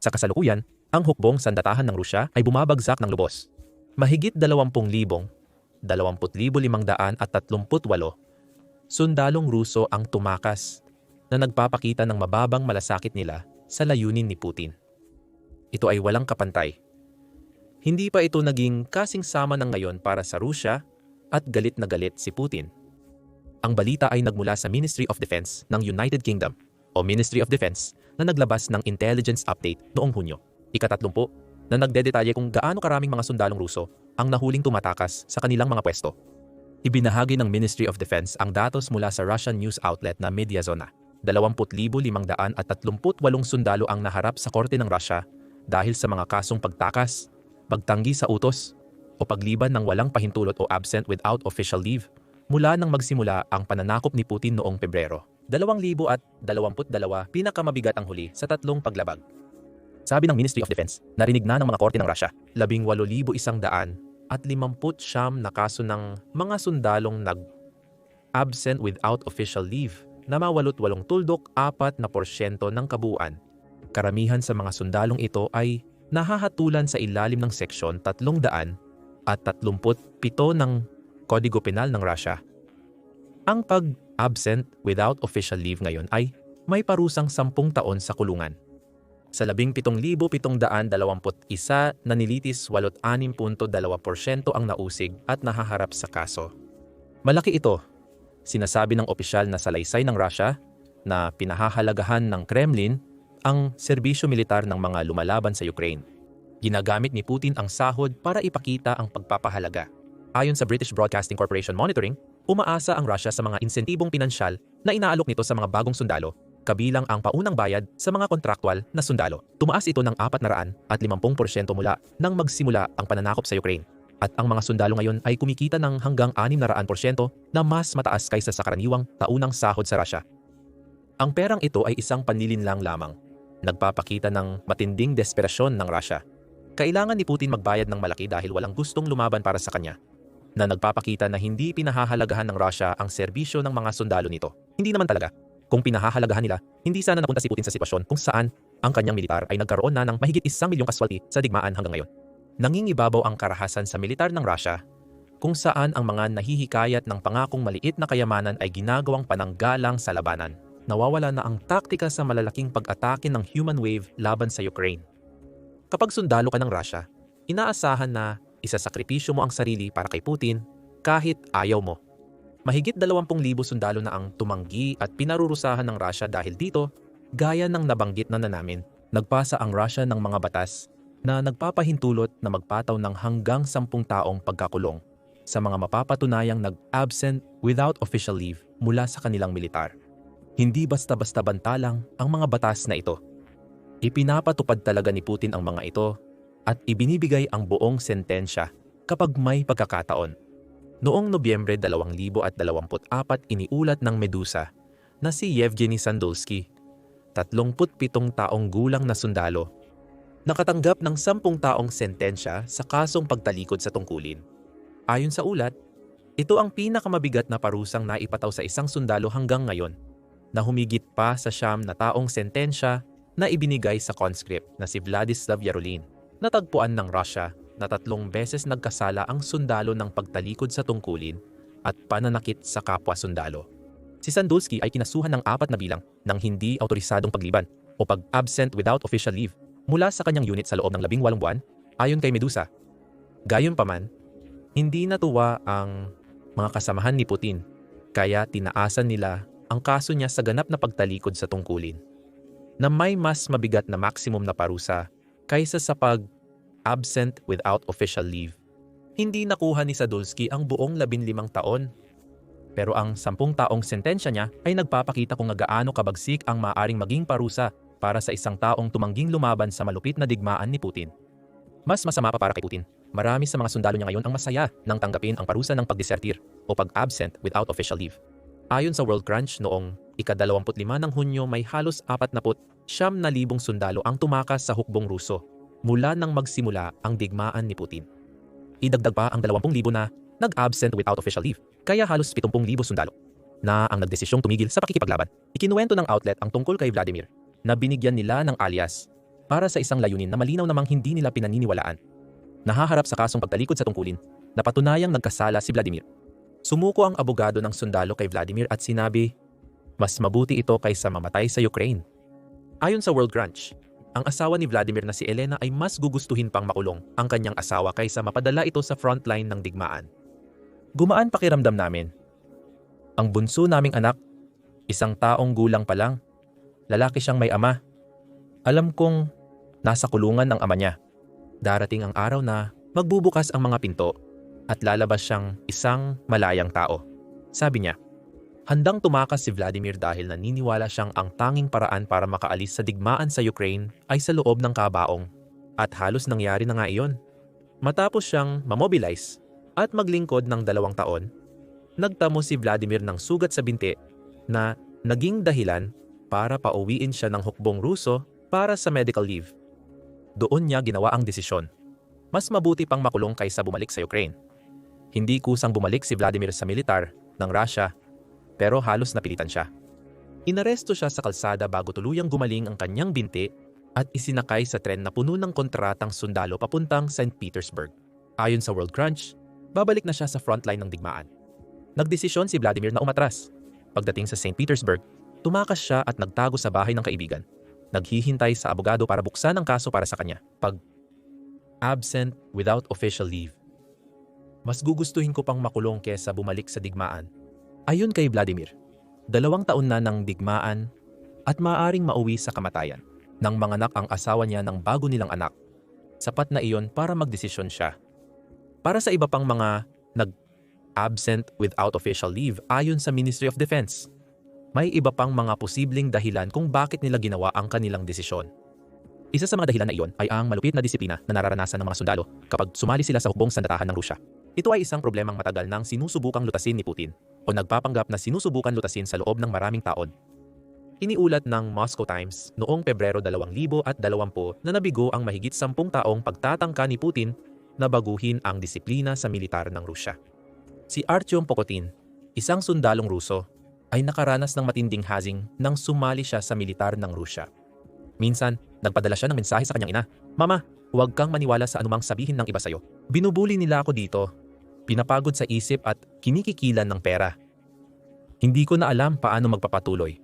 Sa kasalukuyan, ang hukbong sandatahan ng Rusya ay bumabagsak ng lubos. Mahigit 20,000, 20,538 sundalong Ruso ang tumakas na nagpapakita ng mababang malasakit nila sa layunin ni Putin. Ito ay walang kapantay. Hindi pa ito naging kasing sama ng ngayon para sa Rusya at galit na galit si Putin. Ang balita ay nagmula sa Ministry of Defense ng United Kingdom o Ministry of Defense na naglabas ng intelligence update noong Hunyo, ikatatlumpu, na nagdedetalye kung gaano karaming mga sundalong Ruso ang nahuling tumatakas sa kanilang mga pwesto. Ibinahagi ng Ministry of Defense ang datos mula sa Russian news outlet na Mediazona. 20,538 sundalo ang naharap sa korte ng Russia dahil sa mga kasong pagtakas, pagtanggi sa utos, o pagliban ng walang pahintulot o absent without official leave mula nang magsimula ang pananakop ni Putin noong Pebrero. 2022 pinakamabigat ang huli sa tatlong paglabag. Sabi ng Ministry of Defense, narinig na ng mga korte ng Russia, 18,100 at 50 na kaso ng mga sundalong nag-absent without official leave na mawalot walong tuldok 4 na porsyento ng kabuuan. Karamihan sa mga sundalong ito ay nahahatulan sa ilalim ng seksyon 300 at 37 ng Kodigo Penal ng Russia. Ang pag-absent without official leave ngayon ay may parusang 10 taon sa kulungan. Sa 17,721 na nilitis 86.2% ang nausig at nahaharap sa kaso. Malaki ito Sinasabi ng opisyal na salaysay ng Russia na pinahahalagahan ng Kremlin ang serbisyo militar ng mga lumalaban sa Ukraine. Ginagamit ni Putin ang sahod para ipakita ang pagpapahalaga. Ayon sa British Broadcasting Corporation Monitoring, umaasa ang Russia sa mga insentibong pinansyal na inaalok nito sa mga bagong sundalo, kabilang ang paunang bayad sa mga kontraktwal na sundalo. Tumaas ito ng 400 at 50% mula nang magsimula ang pananakop sa Ukraine at ang mga sundalo ngayon ay kumikita ng hanggang 600% na mas mataas kaysa sa karaniwang taunang sahod sa Russia. Ang perang ito ay isang panlilinlang lamang. Nagpapakita ng matinding desperasyon ng Russia. Kailangan ni Putin magbayad ng malaki dahil walang gustong lumaban para sa kanya. Na nagpapakita na hindi pinahahalagahan ng Russia ang serbisyo ng mga sundalo nito. Hindi naman talaga. Kung pinahahalagahan nila, hindi sana napunta si Putin sa sitwasyon kung saan ang kanyang militar ay nagkaroon na ng mahigit isang milyong kaswalti sa digmaan hanggang ngayon nangingibabaw ang karahasan sa militar ng Russia kung saan ang mga nahihikayat ng pangakong maliit na kayamanan ay ginagawang pananggalang sa labanan. Nawawala na ang taktika sa malalaking pag-atake ng human wave laban sa Ukraine. Kapag sundalo ka ng Russia, inaasahan na isasakripisyo mo ang sarili para kay Putin kahit ayaw mo. Mahigit 20,000 sundalo na ang tumanggi at pinarurusahan ng Russia dahil dito, gaya ng nabanggit na na namin, nagpasa ang Russia ng mga batas na nagpapahintulot na magpataw ng hanggang sampung taong pagkakulong sa mga mapapatunayang nag-absent without official leave mula sa kanilang militar. Hindi basta-basta bantalang ang mga batas na ito. Ipinapatupad talaga ni Putin ang mga ito at ibinibigay ang buong sentensya kapag may pagkakataon. Noong Nobyembre 2024 iniulat ng Medusa na si Yevgeny Sandulsky, 37 taong gulang na sundalo nakatanggap ng sampung taong sentensya sa kasong pagtalikod sa tungkulin. Ayon sa ulat, ito ang pinakamabigat na parusang naipataw sa isang sundalo hanggang ngayon na humigit pa sa siyam na taong sentensya na ibinigay sa conscript na si Vladislav Yarolin. Natagpuan ng Russia na tatlong beses nagkasala ang sundalo ng pagtalikod sa tungkulin at pananakit sa kapwa sundalo. Si Sandulsky ay kinasuhan ng apat na bilang ng hindi autorisadong pagliban o pag-absent without official leave mula sa kanyang unit sa loob ng labing walong buwan ayon kay Medusa. Gayunpaman, hindi natuwa ang mga kasamahan ni Putin kaya tinaasan nila ang kaso niya sa ganap na pagtalikod sa tungkulin na may mas mabigat na maximum na parusa kaysa sa pag-absent without official leave. Hindi nakuha ni Sadulski ang buong 15 taon. Pero ang 10 taong sentensya niya ay nagpapakita kung gaano kabagsik ang maaring maging parusa para sa isang taong tumangging lumaban sa malupit na digmaan ni Putin. Mas masama pa para kay Putin. Marami sa mga sundalo niya ngayon ang masaya nang tanggapin ang parusa ng pagdesertir o pag-absent without official leave. Ayon sa World Crunch noong ika-25 ng Hunyo may halos 40 siyam na libong sundalo ang tumakas sa hukbong Ruso mula nang magsimula ang digmaan ni Putin. Idagdag pa ang 20,000 na nag-absent without official leave, kaya halos 70,000 sundalo na ang nagdesisyong tumigil sa pakikipaglaban. Ikinuwento ng outlet ang tungkol kay Vladimir na binigyan nila ng alias para sa isang layunin na malinaw namang hindi nila pinaniniwalaan. Nahaharap sa kasong pagtalikod sa tungkulin, napatunayang nagkasala si Vladimir. Sumuko ang abogado ng sundalo kay Vladimir at sinabi, mas mabuti ito kaysa mamatay sa Ukraine. Ayon sa World Crunch, ang asawa ni Vladimir na si Elena ay mas gugustuhin pang makulong ang kanyang asawa kaysa mapadala ito sa frontline ng digmaan. Gumaan pakiramdam namin. Ang bunso naming anak, isang taong gulang pa lang, lalaki siyang may ama. Alam kong nasa kulungan ng ama niya. Darating ang araw na magbubukas ang mga pinto at lalabas siyang isang malayang tao. Sabi niya, handang tumakas si Vladimir dahil naniniwala siyang ang tanging paraan para makaalis sa digmaan sa Ukraine ay sa loob ng kabaong. At halos nangyari na nga iyon. Matapos siyang mamobilize at maglingkod ng dalawang taon, nagtamo si Vladimir ng sugat sa binti na naging dahilan para pauwiin siya ng hukbong Ruso para sa medical leave. Doon niya ginawa ang desisyon. Mas mabuti pang makulong kaysa bumalik sa Ukraine. Hindi kusang bumalik si Vladimir sa militar ng Russia pero halos napilitan siya. Inaresto siya sa kalsada bago tuluyang gumaling ang kanyang binti at isinakay sa tren na puno ng kontratang sundalo papuntang St. Petersburg. Ayon sa World Crunch, babalik na siya sa frontline ng digmaan. Nagdesisyon si Vladimir na umatras. Pagdating sa St. Petersburg, tumakas siya at nagtago sa bahay ng kaibigan. Naghihintay sa abogado para buksan ang kaso para sa kanya. Pag absent without official leave. Mas gugustuhin ko pang makulong kesa bumalik sa digmaan. Ayon kay Vladimir, dalawang taon na ng digmaan at maaring mauwi sa kamatayan. Nang manganak ang asawa niya ng bago nilang anak, sapat na iyon para magdesisyon siya. Para sa iba pang mga nag-absent without official leave ayon sa Ministry of Defense, may iba pang mga posibleng dahilan kung bakit nila ginawa ang kanilang desisyon. Isa sa mga dahilan na iyon ay ang malupit na disiplina na nararanasan ng mga sundalo kapag sumali sila sa hukbong sandatahan ng Rusya. Ito ay isang problemang matagal nang sinusubukang lutasin ni Putin o nagpapanggap na sinusubukan lutasin sa loob ng maraming taon. Iniulat ng Moscow Times noong Pebrero 2020 na nabigo ang mahigit sampung taong pagtatangka ni Putin na baguhin ang disiplina sa militar ng Rusya. Si Artyom Pokotin, isang sundalong Ruso, ay nakaranas ng matinding hazing nang sumali siya sa militar ng Rusya. Minsan, nagpadala siya ng mensahe sa kanyang ina, Mama, huwag kang maniwala sa anumang sabihin ng iba sa'yo. Binubuli nila ako dito. Pinapagod sa isip at kinikikilan ng pera. Hindi ko na alam paano magpapatuloy.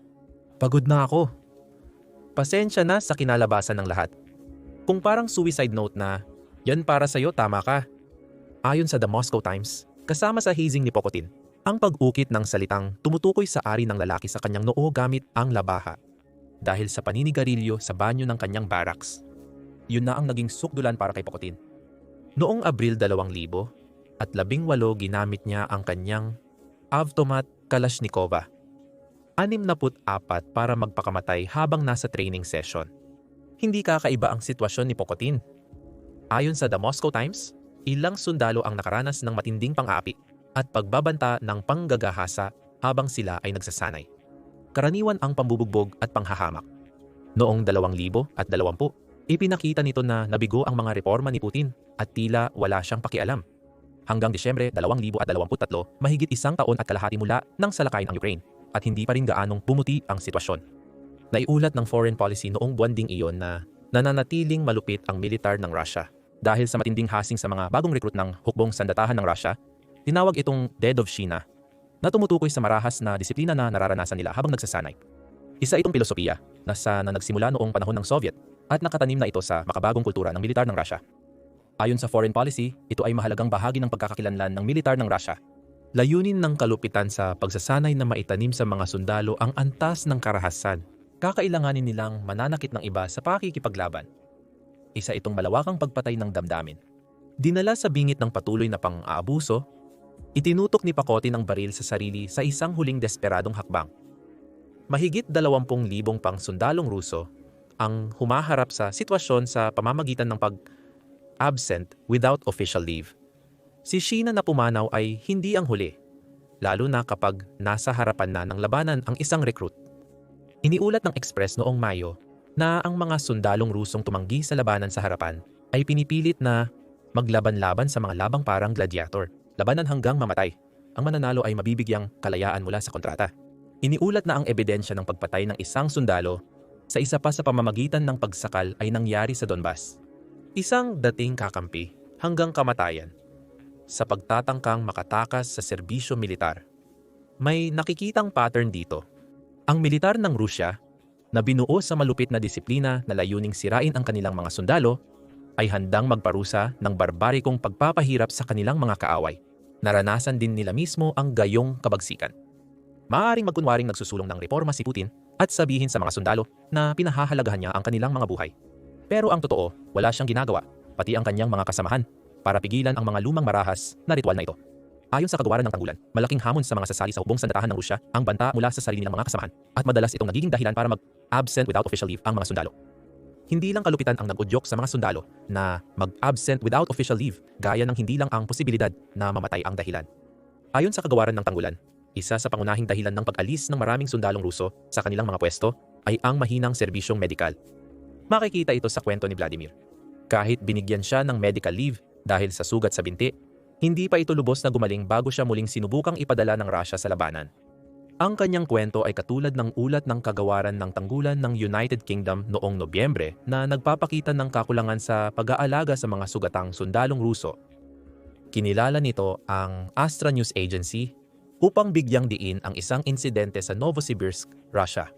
Pagod na ako. Pasensya na sa kinalabasan ng lahat. Kung parang suicide note na, yan para sa'yo tama ka. Ayon sa The Moscow Times, kasama sa hazing ni Pokotin, ang pag-ukit ng salitang tumutukoy sa ari ng lalaki sa kanyang noo gamit ang labaha dahil sa paninigarilyo sa banyo ng kanyang barracks. Yun na ang naging sukdulan para kay Pokotin. Noong Abril 2000 at labing walo ginamit niya ang kanyang Avtomat Kalashnikova 64 para magpakamatay habang nasa training session. Hindi kakaiba ang sitwasyon ni Pokotin. Ayon sa The Moscow Times, ilang sundalo ang nakaranas ng matinding pang-aapi at pagbabanta ng panggagahasa habang sila ay nagsasanay. Karaniwan ang pambubugbog at panghahamak. Noong 2020, ipinakita nito na nabigo ang mga reforma ni Putin at tila wala siyang pakialam. Hanggang Disyembre 2023, mahigit isang taon at kalahati mula nang salakayin ang Ukraine at hindi pa rin gaanong bumuti ang sitwasyon. Naiulat ng foreign policy noong buwan ding iyon na nananatiling malupit ang militar ng Russia. Dahil sa matinding hasing sa mga bagong recruit ng hukbong sandatahan ng Russia, tinawag itong Dead of China na tumutukoy sa marahas na disiplina na nararanasan nila habang nagsasanay. Isa itong filosofiya na sa na nagsimula noong panahon ng Soviet at nakatanim na ito sa makabagong kultura ng militar ng Russia. Ayon sa foreign policy, ito ay mahalagang bahagi ng pagkakakilanlan ng militar ng Russia Layunin ng kalupitan sa pagsasanay na maitanim sa mga sundalo ang antas ng karahasan. Kakailanganin nilang mananakit ng iba sa pakikipaglaban. Isa itong malawakang pagpatay ng damdamin. Dinala sa bingit ng patuloy na pang-aabuso, itinutok ni Pakote ng baril sa sarili sa isang huling desperadong hakbang. Mahigit 20,000 pang sundalong Ruso ang humaharap sa sitwasyon sa pamamagitan ng pag-absent without official leave si Sheena na pumanaw ay hindi ang huli, lalo na kapag nasa harapan na ng labanan ang isang recruit. Iniulat ng Express noong Mayo na ang mga sundalong Rusong tumanggi sa labanan sa harapan ay pinipilit na maglaban-laban sa mga labang parang gladiator, labanan hanggang mamatay. Ang mananalo ay mabibigyang kalayaan mula sa kontrata. Iniulat na ang ebidensya ng pagpatay ng isang sundalo sa isa pa sa pamamagitan ng pagsakal ay nangyari sa Donbas. Isang dating kakampi hanggang kamatayan sa pagtatangkang makatakas sa serbisyo militar. May nakikitang pattern dito. Ang militar ng Rusya na binuo sa malupit na disiplina na layuning sirain ang kanilang mga sundalo ay handang magparusa ng barbarikong pagpapahirap sa kanilang mga kaaway. Naranasan din nila mismo ang gayong kabagsikan. Maaaring magkunwaring nagsusulong ng reforma si Putin at sabihin sa mga sundalo na pinahahalagahan niya ang kanilang mga buhay. Pero ang totoo, wala siyang ginagawa, pati ang kanyang mga kasamahan, para pigilan ang mga lumang marahas na ritual na ito. Ayon sa kagawaran ng tanggulan, malaking hamon sa mga sasali sa hubong sandatahan ng Rusya ang banta mula sa sarili ng mga kasamahan at madalas itong nagiging dahilan para mag-absent without official leave ang mga sundalo. Hindi lang kalupitan ang nag-udyok sa mga sundalo na mag-absent without official leave gaya ng hindi lang ang posibilidad na mamatay ang dahilan. Ayon sa kagawaran ng tanggulan, isa sa pangunahing dahilan ng pag-alis ng maraming sundalong Ruso sa kanilang mga pwesto ay ang mahinang serbisyong medikal. Makikita ito sa kwento ni Vladimir. Kahit binigyan siya ng medical leave dahil sa sugat sa binti, hindi pa ito lubos na gumaling bago siya muling sinubukang ipadala ng Russia sa labanan. Ang kanyang kwento ay katulad ng ulat ng kagawaran ng tanggulan ng United Kingdom noong Nobyembre na nagpapakita ng kakulangan sa pag-aalaga sa mga sugatang sundalong Ruso. Kinilala nito ang Astra News Agency upang bigyang diin ang isang insidente sa Novosibirsk, Russia.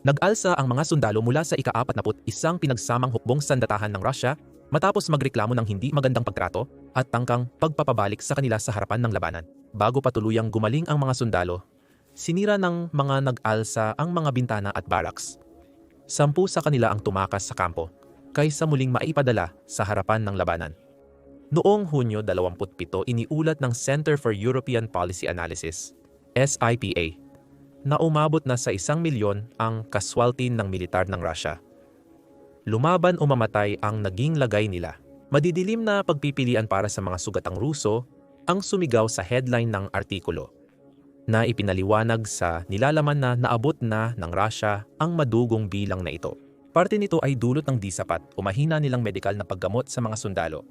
Nag-alsa ang mga sundalo mula sa ika-41 isang pinagsamang hukbong sandatahan ng Russia matapos magreklamo ng hindi magandang pagtrato at tangkang pagpapabalik sa kanila sa harapan ng labanan. Bago patuluyang gumaling ang mga sundalo, sinira ng mga nag-alsa ang mga bintana at barracks. Sampu sa kanila ang tumakas sa kampo kaysa muling maipadala sa harapan ng labanan. Noong Hunyo 27 iniulat ng Center for European Policy Analysis, SIPA, na umabot na sa isang milyon ang kaswalty ng militar ng Russia. Lumaban o mamatay ang naging lagay nila. Madidilim na pagpipilian para sa mga sugatang Ruso ang sumigaw sa headline ng artikulo na ipinaliwanag sa nilalaman na naabot na ng Russia ang madugong bilang na ito. Parte nito ay dulot ng di sapat o mahina nilang medikal na paggamot sa mga sundalo.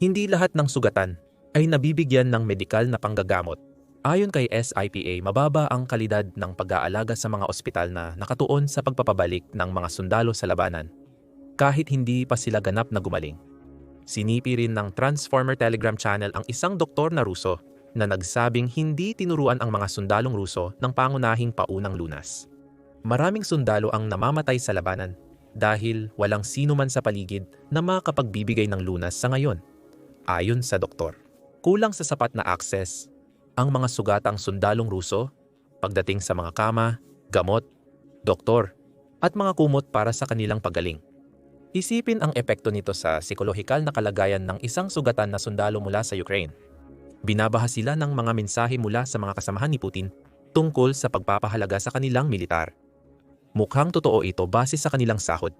Hindi lahat ng sugatan ay nabibigyan ng medikal na panggagamot Ayon kay SIPA, mababa ang kalidad ng pag-aalaga sa mga ospital na nakatuon sa pagpapabalik ng mga sundalo sa labanan, kahit hindi pa sila ganap na gumaling. Sinipi rin ng Transformer Telegram channel ang isang doktor na Ruso na nagsabing hindi tinuruan ang mga sundalong Ruso ng pangunahing paunang lunas. Maraming sundalo ang namamatay sa labanan dahil walang sino man sa paligid na makapagbibigay ng lunas sa ngayon. Ayon sa doktor, kulang sa sapat na access ang mga sugatang sundalong Ruso pagdating sa mga kama, gamot, doktor, at mga kumot para sa kanilang pagaling. Isipin ang epekto nito sa psikolohikal na kalagayan ng isang sugatan na sundalo mula sa Ukraine. Binabaha sila ng mga mensahe mula sa mga kasamahan ni Putin tungkol sa pagpapahalaga sa kanilang militar. Mukhang totoo ito base sa kanilang sahod.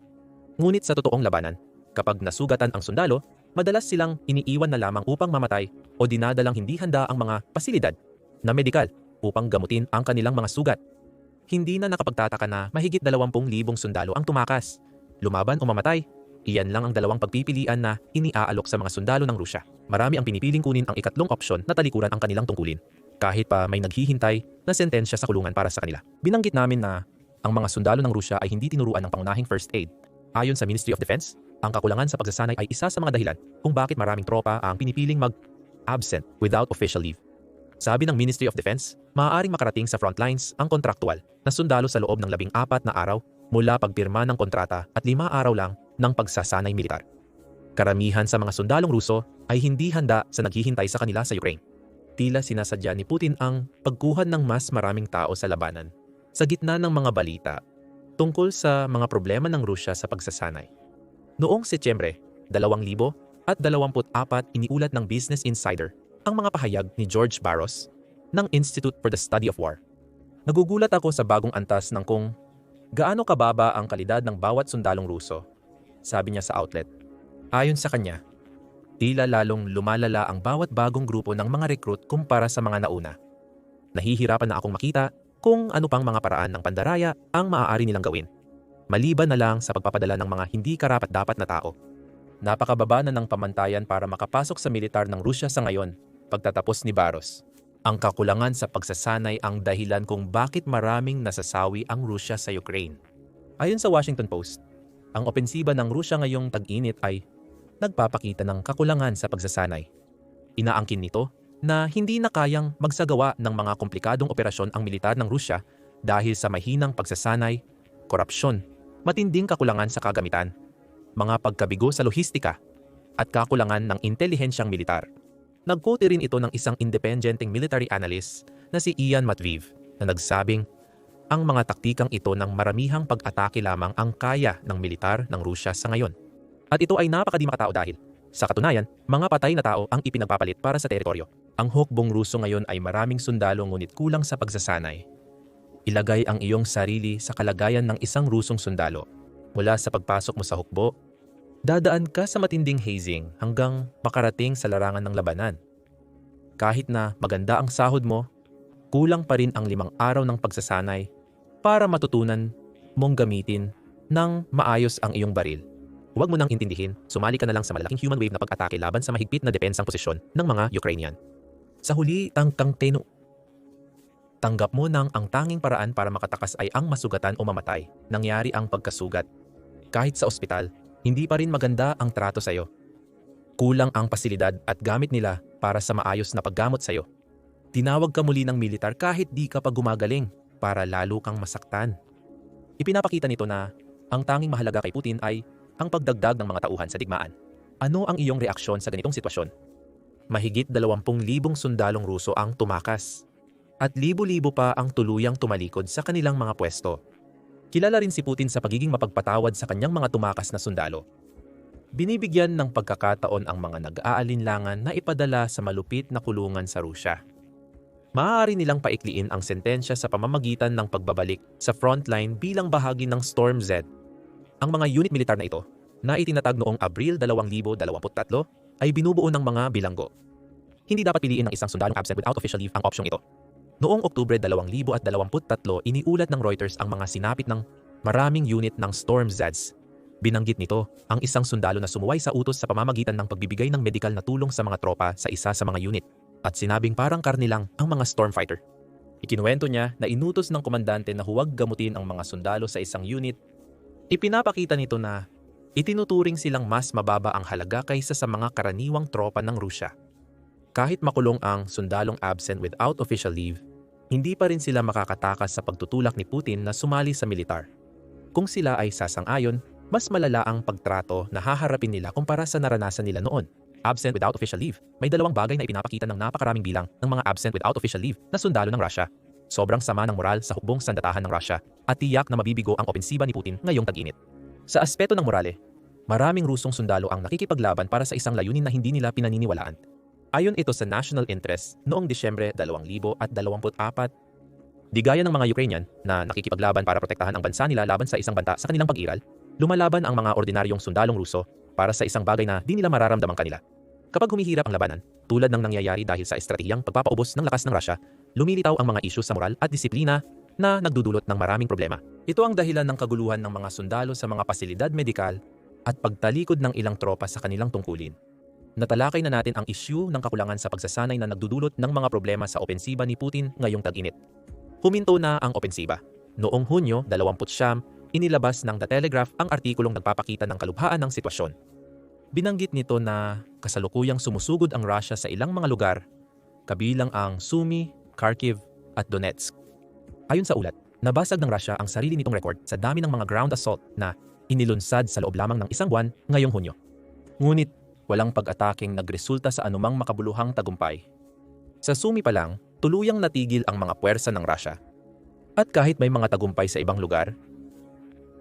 Ngunit sa totoong labanan, kapag nasugatan ang sundalo, madalas silang iniiwan na lamang upang mamatay o dinadalang hindi handa ang mga pasilidad na medikal upang gamutin ang kanilang mga sugat. Hindi na nakapagtataka na mahigit 20,000 sundalo ang tumakas. Lumaban o mamatay, iyan lang ang dalawang pagpipilian na iniaalok sa mga sundalo ng Rusya. Marami ang pinipiling kunin ang ikatlong opsyon na talikuran ang kanilang tungkulin. Kahit pa may naghihintay na sentensya sa kulungan para sa kanila. Binanggit namin na ang mga sundalo ng Rusya ay hindi tinuruan ng pangunahing first aid. Ayon sa Ministry of Defense, ang kakulangan sa pagsasanay ay isa sa mga dahilan kung bakit maraming tropa ang pinipiling mag-absent without official leave. Sabi ng Ministry of Defense, maaaring makarating sa front lines ang kontraktual na sundalo sa loob ng labing apat na araw mula pagpirma ng kontrata at lima araw lang ng pagsasanay militar. Karamihan sa mga sundalong Ruso ay hindi handa sa naghihintay sa kanila sa Ukraine. Tila sinasadya ni Putin ang pagkuhan ng mas maraming tao sa labanan sa gitna ng mga balita tungkol sa mga problema ng Rusya sa pagsasanay. Noong Setyembre 2024 iniulat ng Business Insider ang mga pahayag ni George Barros ng Institute for the Study of War. Nagugulat ako sa bagong antas ng kung gaano kababa ang kalidad ng bawat sundalong Ruso, sabi niya sa outlet. Ayon sa kanya, tila lalong lumalala ang bawat bagong grupo ng mga recruit kumpara sa mga nauna. Nahihirapan na akong makita kung ano pang mga paraan ng pandaraya ang maaari nilang gawin maliban na lang sa pagpapadala ng mga hindi karapat-dapat na tao. Napakababa na ng pamantayan para makapasok sa militar ng Rusya sa ngayon, pagtatapos ni Baros. Ang kakulangan sa pagsasanay ang dahilan kung bakit maraming nasasawi ang Rusya sa Ukraine. Ayon sa Washington Post, ang opensiba ng Rusya ngayong tag-init ay nagpapakita ng kakulangan sa pagsasanay. Inaangkin nito na hindi na kayang magsagawa ng mga komplikadong operasyon ang militar ng Rusya dahil sa mahinang pagsasanay, korupsyon, matinding kakulangan sa kagamitan, mga pagkabigo sa lohistika, at kakulangan ng intelihensyang militar. Nagkote rin ito ng isang independenteng military analyst na si Ian Matviv na nagsabing ang mga taktikang ito ng maramihang pag-atake lamang ang kaya ng militar ng Rusya sa ngayon. At ito ay napakadi makatao dahil, sa katunayan, mga patay na tao ang ipinagpapalit para sa teritoryo. Ang hukbong Ruso ngayon ay maraming sundalo ngunit kulang sa pagsasanay. Ilagay ang iyong sarili sa kalagayan ng isang Rusong sundalo. Mula sa pagpasok mo sa hukbo, dadaan ka sa matinding hazing hanggang makarating sa larangan ng labanan. Kahit na maganda ang sahod mo, kulang pa rin ang limang araw ng pagsasanay para matutunan mong gamitin ng maayos ang iyong baril. Huwag mo nang intindihin, sumali ka na lang sa malalaking human wave na pag-atake laban sa mahigpit na depensang posisyon ng mga Ukrainian. Sa huli, tangkang teno. Tanggap mo nang ang tanging paraan para makatakas ay ang masugatan o mamatay. Nangyari ang pagkasugat. Kahit sa ospital, hindi pa rin maganda ang trato sa'yo. Kulang ang pasilidad at gamit nila para sa maayos na paggamot sa'yo. Tinawag ka muli ng militar kahit di ka pa gumagaling para lalo kang masaktan. Ipinapakita nito na ang tanging mahalaga kay Putin ay ang pagdagdag ng mga tauhan sa digmaan. Ano ang iyong reaksyon sa ganitong sitwasyon? Mahigit 20,000 sundalong Ruso ang tumakas at libo-libo pa ang tuluyang tumalikod sa kanilang mga pwesto. Kilala rin si Putin sa pagiging mapagpatawad sa kanyang mga tumakas na sundalo. Binibigyan ng pagkakataon ang mga nag-aalinlangan na ipadala sa malupit na kulungan sa Rusya maaari nilang paikliin ang sentensya sa pamamagitan ng pagbabalik sa frontline bilang bahagi ng Storm Z. Ang mga unit militar na ito, na itinatag noong Abril 2023, ay binubuo ng mga bilanggo. Hindi dapat piliin ng isang sundalong absent without official leave ang opsyong ito. Noong Oktubre 2023, iniulat ng Reuters ang mga sinapit ng maraming unit ng Storm Zeds. Binanggit nito ang isang sundalo na sumuway sa utos sa pamamagitan ng pagbibigay ng medikal na tulong sa mga tropa sa isa sa mga unit at sinabing parang lang ang mga stormfighter. Ikinuwento niya na inutos ng komandante na huwag gamutin ang mga sundalo sa isang unit. Ipinapakita nito na itinuturing silang mas mababa ang halaga kaysa sa mga karaniwang tropa ng Rusya. Kahit makulong ang sundalong absent without official leave, hindi pa rin sila makakatakas sa pagtutulak ni Putin na sumali sa militar. Kung sila ay sasang-ayon, mas malala ang pagtrato na haharapin nila kumpara sa naranasan nila noon absent without official leave. May dalawang bagay na ipinapakita ng napakaraming bilang ng mga absent without official leave na sundalo ng Russia. Sobrang sama ng moral sa hukbong sandatahan ng Russia at tiyak na mabibigo ang opensiba ni Putin ngayong tag-init. Sa aspeto ng morale, maraming Rusong sundalo ang nakikipaglaban para sa isang layunin na hindi nila pinaniniwalaan. Ayon ito sa national interest noong Disyembre 2024, di gaya ng mga Ukrainian na nakikipaglaban para protektahan ang bansa nila laban sa isang banta sa kanilang pag-iral, lumalaban ang mga ordinaryong sundalong Ruso para sa isang bagay na di nila mararamdaman kanila. Kapag humihirap ang labanan, tulad ng nangyayari dahil sa estratehiyang pagpapaubos ng lakas ng Russia, lumilitaw ang mga isyu sa moral at disiplina na nagdudulot ng maraming problema. Ito ang dahilan ng kaguluhan ng mga sundalo sa mga pasilidad medikal at pagtalikod ng ilang tropa sa kanilang tungkulin. Natalakay na natin ang isyu ng kakulangan sa pagsasanay na nagdudulot ng mga problema sa opensiba ni Putin ngayong tag-init. Huminto na ang opensiba. Noong Hunyo 20, inilabas ng The Telegraph ang artikulong nagpapakita ng kalubhaan ng sitwasyon Binanggit nito na kasalukuyang sumusugod ang Russia sa ilang mga lugar, kabilang ang Sumy, Kharkiv at Donetsk. Ayon sa ulat, nabasag ng Russia ang sarili nitong record sa dami ng mga ground assault na inilunsad sa loob lamang ng isang buwan ngayong Hunyo. Ngunit walang pag-ataking nagresulta sa anumang makabuluhang tagumpay. Sa Sumy pa lang, tuluyang natigil ang mga puwersa ng Russia. At kahit may mga tagumpay sa ibang lugar,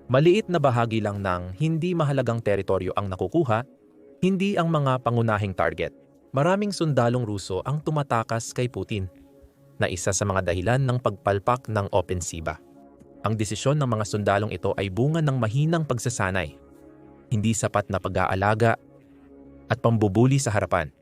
maliit na bahagi lang ng hindi mahalagang teritoryo ang nakukuha hindi ang mga pangunahing target. Maraming sundalong Ruso ang tumatakas kay Putin na isa sa mga dahilan ng pagpalpak ng opensiba. Ang desisyon ng mga sundalong ito ay bunga ng mahinang pagsasanay, hindi sapat na pag-aalaga at pambubuli sa harapan.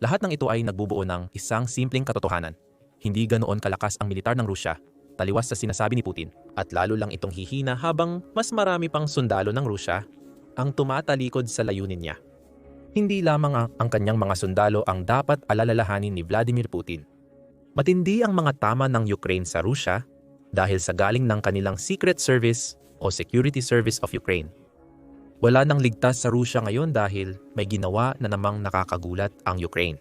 Lahat ng ito ay nagbubuo ng isang simpleng katotohanan. Hindi ganoon kalakas ang militar ng Rusya, taliwas sa sinasabi ni Putin, at lalo lang itong hihina habang mas marami pang sundalo ng Rusya ang tumatalikod sa layunin niya. Hindi lamang ang kanyang mga sundalo ang dapat alalalahanin ni Vladimir Putin. Matindi ang mga tama ng Ukraine sa Rusya dahil sa galing ng kanilang secret service o Security Service of Ukraine. Wala nang ligtas sa Rusya ngayon dahil may ginawa na namang nakakagulat ang Ukraine.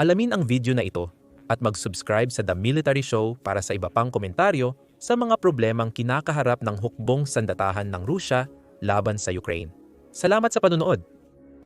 Alamin ang video na ito at mag-subscribe sa The Military Show para sa iba pang komentaryo sa mga problemang kinakaharap ng hukbong sandatahan ng Rusya laban sa Ukraine. Salamat sa panunood!